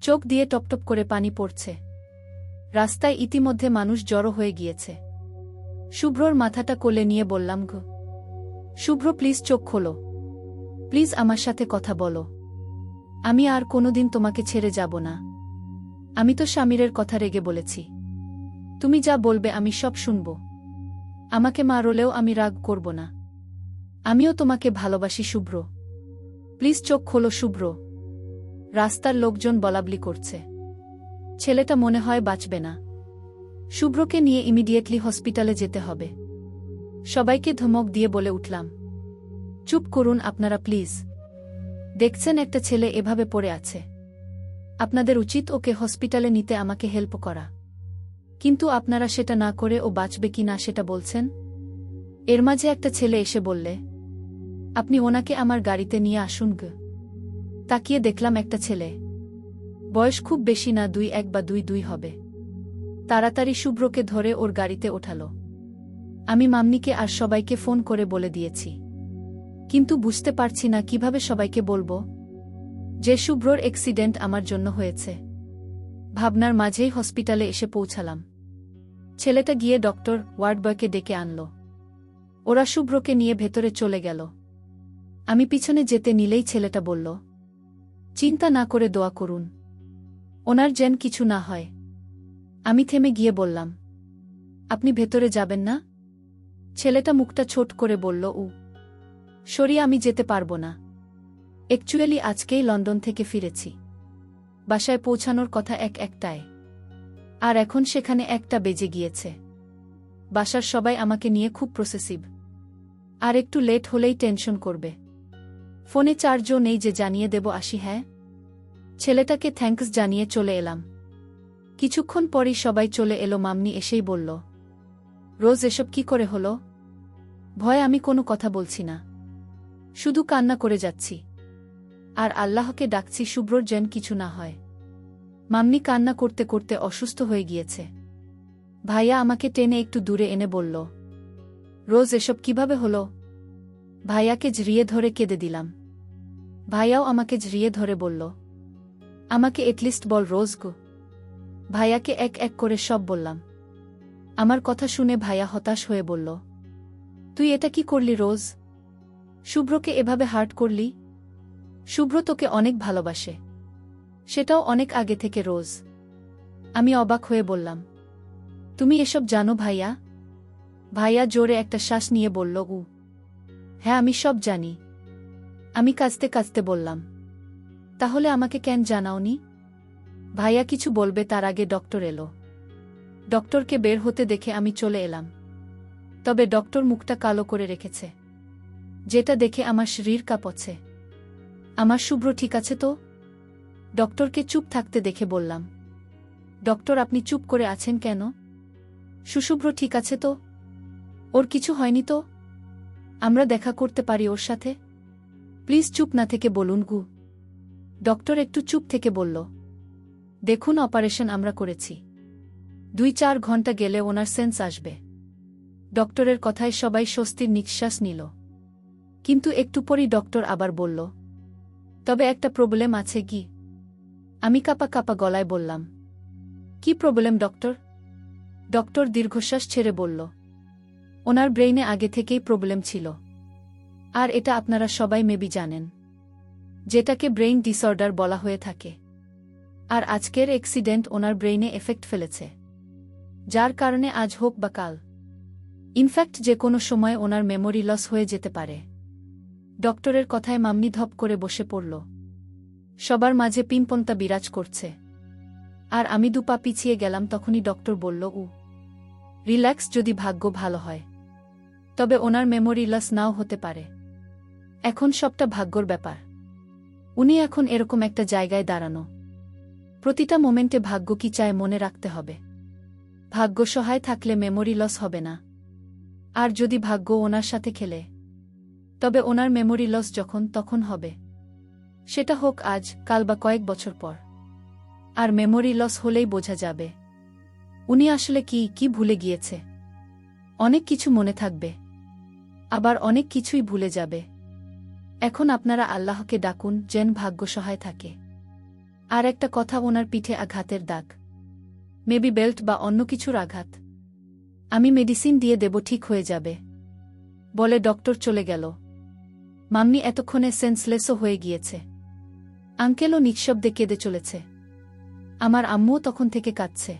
চোখ দিয়ে টপটপ করে পানি পড়ছে। রাস্তায় ইতিমধ্যে মানুষ জড়ো হয়ে গিয়েছে। শুভ্রর মাথাটা কোলে নিয়ে বললাম গো শুভ্র, প্লিজ চোখ খোলো। প্লিজ আমার সাথে কথা বলো। আমি আর কোনোদিন তোমাকে ছেড়ে যাব না। আমি তো স্বামীরের কথা রেগে বলেছি। তুমি যা বলবে আমি সব শুনব। আমাকে মারলেও আমি রাগ করব না। আমিও তোমাকে ভালোবাসি, শুভ্র। প্লিজ চোখ খোলো, শুভ্র। রাস্তার লোকজন বলাবলি করছে। ছেলেটা মনে হয় বাঁচবে না। শুভ্রকে নিয়ে ইমিডিয়েটলি হসপিটালে যেতে হবে। সবাইকে ধমক দিয়ে বলে উঠলাম। চুপ করুন আপনারা, প্লিজ। দেখছেন একটা ছেলে এভাবে পড়ে আছে। আপনাদের উচিত ওকে হসপিটালে নিতে আমাকে হেল্প করা। কিন্তু আপনারা সেটা না করে ও বাঁচবে কি না সেটা বলছেন? এর মাঝে একটা ছেলে এসে বললে, আপনি ওনাকে আমার গাড়িতে নিয়ে আসুন গ। তাকিয়ে দেখলাম একটা ছেলে। বয়স খুব বেশি না, দুই এক বা দুই দুই হবে। তাড়াতাড়ি শুভ্রকে ধরে ওর গাড়িতে ওঠালো। আমি মামনিকে আর সবাইকে ফোন করে বলে দিয়েছি। কিন্তু বুঝতে পারছি না কীভাবে সবাইকে বলব। যে শুভ্রর অ্যাক্সিডেন্ট আমার জন্য হয়েছে। ভাবনার মাঝেই হসপিটালে এসে পৌঁছালাম। ছেলেটা গিয়ে ডক্টর ওয়ার্ড বয়কে ডেকে আনল। ওরা শুভ্রকে নিয়ে ভেতরে চলে গেল। আমি পিছনে যেতে নিলেই ছেলেটা বলল চিন্তা না করে দোয়া করুন। ওনার যেন কিছু না হয়। আমি থেমে গিয়ে বললাম, আপনি ভেতরে যাবেন না? ছেলেটা মুখটা ছোট করে বলল, উ সরি আমি যেতে পারব না। অ্যাকচুয়ালি আজকেই লন্ডন থেকে ফিরেছি। বাসায় পৌঁছানোর কথা এক একটায়। আর এখন সেখানে একটা বেজে গিয়েছে। বাসার সবাই আমাকে নিয়ে খুব প্রসেসিভ আর একটু লেট হলেই টেনশন করবে। ফোনে চার্জও নেই যে জানিয়ে দেব আসি হ্যাঁ? ছেলেটাকে থ্যাঙ্কস জানিয়ে চলে এলাম। কিছুক্ষণ পরই সবাই চলে এলো, মামনি এসেই বলল, রোজ এসব কি করে হলো? ভয় আমি কোনো কথা বলছি না। শুধু কান্না করে যাচ্ছি। আর আল্লাহকে ডাকছি শুভ্রর যেন কিছু না হয়। মামনি কান্না করতে করতে অসুস্থ হয়ে গিয়েছে। ভাইয়া আমাকে টেনে একটু দূরে এনে বলল, রোজ এসব কীভাবে হলো? ভাইয়াকে জড়িয়ে ধরে কেঁদে দিলাম। ভাইয়াও আমাকে জড়িয়ে ধরে বলল, আমাকে এটলিস্ট বল রোজ গো। ভাইয়াকে এক এক করে সব বললাম। আমার কথা শুনে ভাইয়া হতাশ হয়ে বলল, তুই এটা কি করলি রোজ? শুভ্রকে এভাবে হার্ট করলি? শুভ্র তোকে অনেক ভালোবাসে। সেটাও অনেক আগে থেকে রোজ। আমি অবাক হয়ে বললাম, তুমি এসব জানো ভাইয়া? ভাইয়া জোরে একটা শ্বাস নিয়ে বলল উ হ্যাঁ আমি সব জানি। আমি কাঁচতে কাঁচতে বললাম। তাহলে আমাকে কেন জানাওনি? ভাইয়া কিছু বলবে, তার আগে ডক্টর এলো। ডক্টরকে বের হতে দেখে আমি চলে এলাম। তবে ডক্টর মুখটা কালো করে রেখেছে। যেটা দেখে আমার শরীর কাঁপছে। আমার শুভ্র ঠিক আছে তো? ডক্টরকে চুপ থাকতে দেখে বললাম। ডক্টর, আপনি চুপ করে আছেন কেন? সুশুভ্র ঠিক আছে তো? ওর কিছু হয়নি তো? আমরা দেখা করতে পারি ওর সাথে? প্লিজ চুপ না থেকে বলুন, গু। ডক্টর একটু চুপ থেকে বলল, দেখুন অপারেশন আমরা করেছি। দুই চার ঘণ্টা গেলে ওনার সেন্স আসবে। ডক্টরের কথায় সবাই স্বস্তির নিঃশ্বাস নিল। কিন্তু একটু পরই ডক্টর আবার বলল, তবে একটা প্রবলেম আছে কি? আমি কাপা কাপা গলায় বললাম, কি প্রবলেম, ডক্টর? ডক্টর দীর্ঘশ্বাস ছেড়ে বলল ওনার ব্রেইনে আগে থেকেই প্রবলেম ছিল। আর এটা আপনারা সবাই মেবি জানেন। যেটাকে ব্রেইন ডিসঅর্ডার বলা হয়ে থাকে। আর আজকের অ্যাক্সিডেন্ট ওনার ব্রেইনে এফেক্ট ফেলেছে। যার কারণে আজ হোক বা কাল। ইনফ্যাক্ট যে কোনো সময় ওনার মেমোরি লস হয়ে যেতে পারে। ডক্টরের কথায় মামনি ধপ করে বসে পড়ল। সবার মাঝে পিম্পন্তা বিরাজ করছে। আর আমি দুপা পিছিয়ে গেলাম তখনই ডক্টর বলল উ রিল্যাক্স যদি ভাগ্য ভালো হয়। তবে ওনার মেমোরি লস নাও হতে পারে। এখন সবটা ভাগ্যর ব্যাপার। উনি এখন এরকম একটা জায়গায় দাঁড়ানো। প্রতিটা মোমেন্টে ভাগ্য কি চায় মনে রাখতে হবে। ভাগ্য সহায় থাকলে মেমোরি লস হবে না। আর যদি ভাগ্য ওনার সাথে খেলে, তবে ওনার মেমোরি লস যখন তখন হবে। সেটা হোক আজ, কাল বা কয়েক বছর পর। আর মেমোরি লস হলেই বোঝা যাবে। উনি আসলে কি কি ভুলে গিয়েছে? অনেক কিছু মনে থাকবে। আবার অনেক কিছুই ভুলে যাবে। এখন আপনারা আল্লাহকে ডাকুন, যেন ভাগ্য সহায় থাকে। আর একটা কথা, ওনার পিঠে আঘাতের দাগ। মেবি বেল্ট বা অন্য কিছুর আঘাত। আমি মেডিসিন দিয়ে দেব, ঠিক হয়ে যাবে। বলে ডক্টর চলে গেল। মাম্মি এতক্ষণে সেন্সলেসও হয়ে গিয়েছে। আঙ্কেলও নিঃশব্দে কেঁদে চলেছে। আমার আম্মুও তখন থেকে কাঁদছে।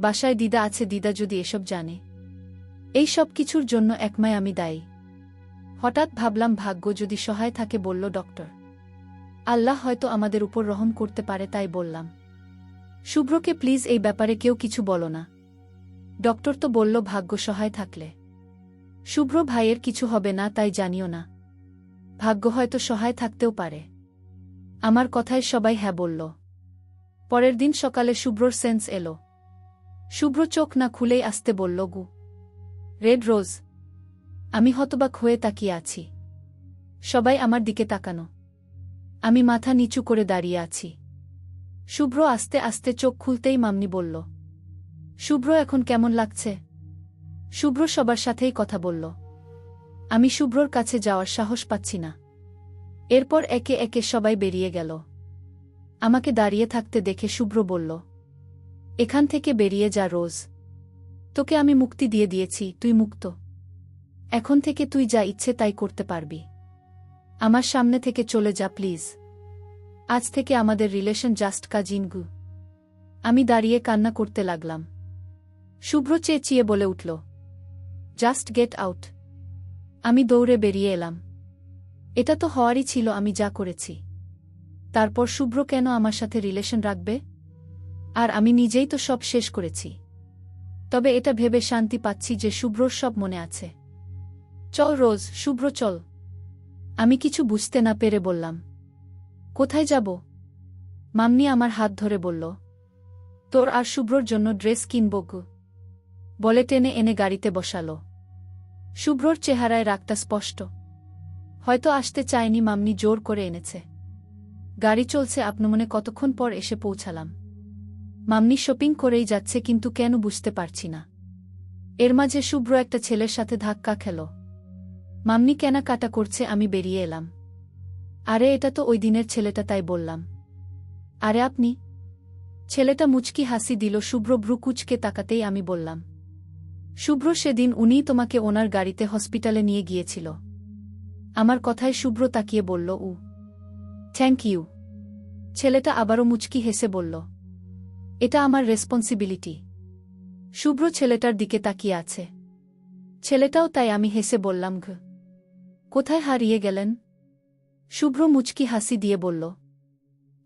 বাসায় দিদা আছে, দিদা যদি এসব জানে। এই সব কিছুর জন্য একমায় আমি দায়ী। হঠাৎ ভাবলাম, ভাগ্য যদি সহায় থাকে, বলল ডক্টর। আল্লাহ হয়তো আমাদের উপর রহম করতে পারে, তাই বললাম। শুভ্রকে প্লিজ এই ব্যাপারে কেউ কিছু বলো না। ডক্টর তো বলল, ভাগ্য সহায় থাকলে। শুভ্র, ভাইয়ের কিছু হবে না, তাই জানিও না। ভাগ্য হয়তো সহায় থাকতেও পারে। আমার কথায় সবাই হ্যাঁ বলল। পরের দিন সকালে শুভ্রর সেন্স এলো। শুভ্র চোখ না খুলেই আসতে বলল, গু রেড রোজ, আমি হতবাক হয়ে তাকিয়ে আছি। সবাই আমার দিকে তাকানো। আমি মাথা নিচু করে দাঁড়িয়ে আছি। শুভ্র আস্তে আস্তে চোখ খুলতেই মামনি বলল, শুভ্র, এখন কেমন লাগছে? শুভ্র সবার সাথেই কথা বলল, আমি শুভ্রর কাছে যাওয়ার সাহস পাচ্ছি না। এরপর একে একে সবাই বেরিয়ে গেল। আমাকে দাঁড়িয়ে থাকতে দেখে শুভ্র বলল, এখান থেকে বেরিয়ে যা রোজ। তোকে আমি মুক্তি দিয়ে দিয়েছি, তুই মুক্ত। এখন থেকে তুই যা ইচ্ছে তাই করতে পারবি। আমার সামনে থেকে চলে যা, প্লিজ। আজ থেকে আমাদের রিলেশন জাস্ট কাজিনগু আমি দাঁড়িয়ে কান্না করতে লাগলাম। শুভ্র চেঁচিয়ে বলে উঠল, জাস্ট গেট আউট। আমি দৌড়ে বেরিয়ে এলাম। এটা তো হওয়ারই ছিল, আমি যা করেছি। তারপর শুভ্র কেন আমার সাথে রিলেশন রাখবে? আর আমি নিজেই তো সব শেষ করেছি। তবে এটা ভেবে শান্তি পাচ্ছি যে শুভ্রর সব মনে আছে। চল রোজ, শুভ্র, চল। আমি কিছু বুঝতে না পেরে বললাম। কোথায় যাব? মামনি আমার হাত ধরে বলল। তোর আর শুভ্রর জন্য ড্রেস কিনব গু। বলে টেনে এনে গাড়িতে বসালো। শুভ্রর চেহারায় রাগটা স্পষ্ট। হয়তো আসতে চায়নি মামনি জোর করে এনেছে। গাড়ি চলছে মনে কতক্ষণ পর এসে পৌঁছালাম। মামনি শপিং করেই যাচ্ছে কিন্তু কেন বুঝতে পারছি না। এর মাঝে শুভ্র একটা ছেলের সাথে ধাক্কা খেল। মামনি কেনাকাটা করছে, আমি বেরিয়ে এলাম। আরে, এটা তো ওই দিনের ছেলেটা, তাই বললাম। আরে, আপনি? ছেলেটা মুচকি হাসি দিল, শুভ্র ভ্রুকুচকে তাকাতেই আমি বললাম। শুভ্র সেদিন উনিই তোমাকে ওনার গাড়িতে হসপিটালে নিয়ে গিয়েছিল। আমার কথায় শুভ্র তাকিয়ে বলল উ থ্যাংক ইউ। ছেলেটা আবারও মুচকি হেসে বলল এটা আমার রেসপন্সিবিলিটি শুভ্র ছেলেটার দিকে তাকিয়ে আছে। ছেলেটাও তাই আমি হেসে বললাম, ঘ। কোথায় হারিয়ে গেলেন? শুভ্র মুচকি হাসি দিয়ে বলল,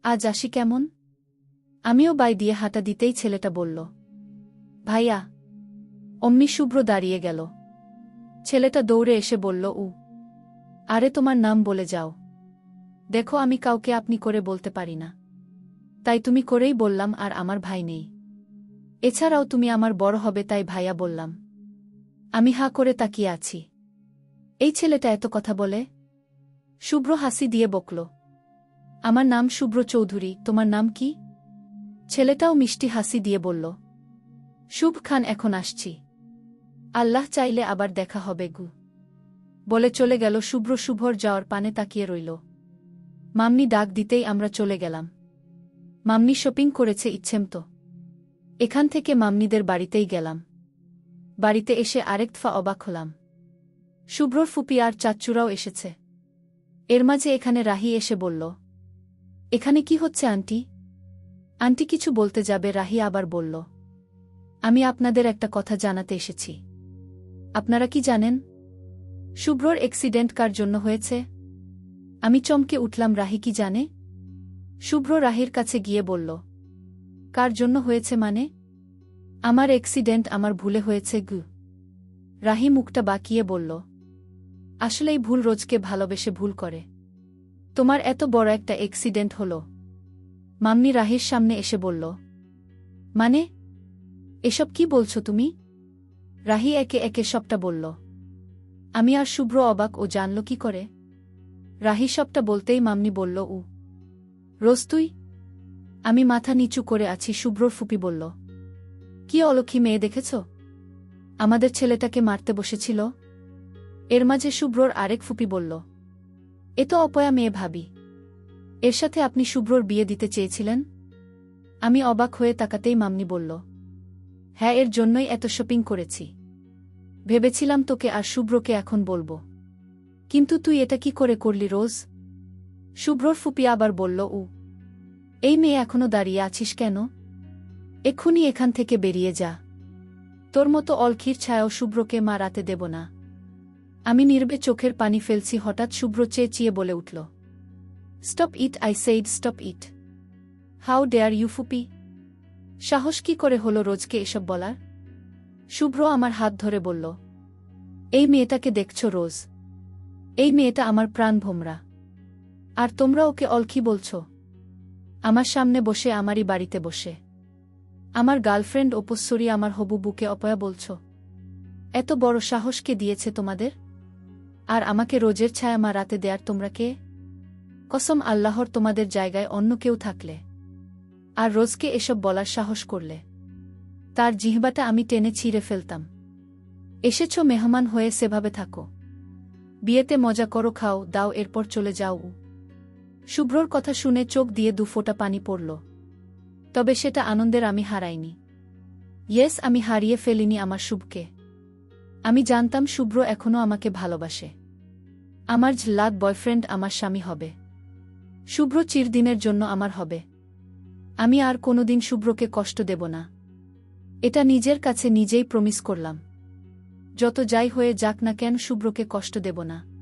আজ আসি কেমন? আমিও বাই দিয়ে হাঁটা দিতেই ছেলেটা বলল, ভাইয়া। অমনি শুভ্র দাঁড়িয়ে গেল। ছেলেটা দৌড়ে এসে বলল, উ, আরে তোমার নাম বলে যাও। দেখো আমি কাউকে আপনি করে বলতে পারি না। তাই তুমি করেই বললাম আর আমার ভাই নেই। এছাড়াও তুমি আমার বড় হবে তাই ভাইয়া বললাম। আমি হা করে তাকিয়ে আছি। এই ছেলেটা এত কথা বলে? শুভ্র হাসি দিয়ে বকল। আমার নাম শুভ্র চৌধুরী, তোমার নাম কি? ছেলেটাও মিষ্টি হাসি দিয়ে বলল। শুভ খান, এখন আসছি। আল্লাহ চাইলে আবার দেখা হবে গু। বলে চলে গেল শুভ্র শুভর যাওয়ার পানে তাকিয়ে রইল। মামনি ডাক দিতেই আমরা চলে গেলাম। মামনি শপিং করেছে ইচ্ছেম তো। এখান থেকে মামনিদের বাড়িতেই গেলাম। বাড়িতে এসে আরেক ফা অবাক হলাম। শুভ্রর ফুপি আর চাচ্চুরাও এসেছে। এর মাঝে এখানে রাহি এসে বলল, এখানে কি হচ্ছে, আন্টি? আন্টি কিছু বলতে যাবে, রাহি আবার বলল, আমি আপনাদের একটা কথা জানাতে এসেছি। আপনারা কি জানেন? শুভ্রর অ্যাক্সিডেন্ট কার জন্য হয়েছে? আমি চমকে উঠলাম, রাহি কি জানে? শুভ্র রাহির কাছে গিয়ে বলল, কার জন্য হয়েছে মানে? আমার অ্যাক্সিডেন্ট আমার ভুলে হয়েছে গু। রাহি মুখটা বাকিয়ে বলল, আসলেই ভুল রোজকে ভালোবেসে ভুল করে। তোমার এত বড় একটা অ্যাক্সিডেন্ট হল। মাম্মি রাহির সামনে এসে বলল মানে? এসব কি বলছো তুমি? রাহি একে একে সবটা বলল, আমি আর শুভ্র অবাক ও জানল কি করে? রাহি সবটা বলতেই মামনি বলল উ রোজ তুই? আমি মাথা নিচু করে আছি শুভ্রর ফুপি বলল। কি অলক্ষী মেয়ে দেখেছ? আমাদের ছেলেটাকে মারতে বসেছিল। এর মাঝে শুভ্রর আরেক ফুপি বলল, এ তো অপয়া মেয়ে ভাবি। এর সাথে আপনি শুভ্রর বিয়ে দিতে চেয়েছিলেন? আমি অবাক হয়ে তাকাতেই মামনি বলল হ্যাঁ এর জন্যই এত শপিং করেছি। ভেবেছিলাম তোকে আর শুভ্রকে এখন বলব। কিন্তু তুই এটা কি করে করলি রোজ? শুভ্রর ফুপি আবার বলল, উ, এই মেয়ে এখনও দাঁড়িয়ে আছিস কেন? এক্ষুনি এখান থেকে বেরিয়ে যা। তোর মতো অলক্ষীর ছায়াও শুভ্রকে মা রাতে দেব না। আমি নির্বে চোখের পানি ফেলছি, হঠাৎ শুভ্র চেঁচিয়ে বলে উঠল, stop it, I said stop it. How dare you ফুপি? সাহস কি করে হলো রোজকে এসব বলার? শুভ্র আমার হাত ধরে বলল, এই মেয়েটাকে দেখছ রোজ। এই মেয়েটা আমার প্রাণ ভোমরা। আর তোমরা ওকে অলখি বলছ। আমার সামনে বসে, আমারই বাড়িতে বসে। আমার গার্লফ্রেন্ড ওপস্বরী আমার হবু বুকে অপয়া বলছ। এত বড় সাহস কে দিয়েছে তোমাদের? আর আমাকে রোজের ছায়া মা রাতে দেয়ার তোমরা কে? কসম আল্লাহর তোমাদের জায়গায় অন্য কেউ থাকলে। আর রোজকে এসব বলার সাহস করলে। তার জিহবাটা আমি টেনে ছিঁড়ে ফেলতাম। এসেছ মেহমান হয়ে সেভাবে থাকো। বিয়েতে মজা করো, খাও, দাও, এরপর চলে যাও শুভ্রর কথা শুনে চোখ দিয়ে দুফোঁটা পানি পড়ল। তবে সেটা আনন্দের আমি হারাইনি। ইয়েস, আমি হারিয়ে ফেলিনি আমার শুভকে। আমি জানতাম শুভ্র এখনও আমাকে ভালোবাসে। আমার ঝ্লাদ বয়ফ্রেন্ড আমার স্বামী হবে। শুভ্র চিরদিনের জন্য আমার হবে। আমি আর কোনোদিন শুভ্রকে কষ্ট দেব না। এটা নিজের কাছে নিজেই প্রমিস করলাম। যত যাই হয়ে যাক না কেন শুভ্রকে কষ্ট দেব না।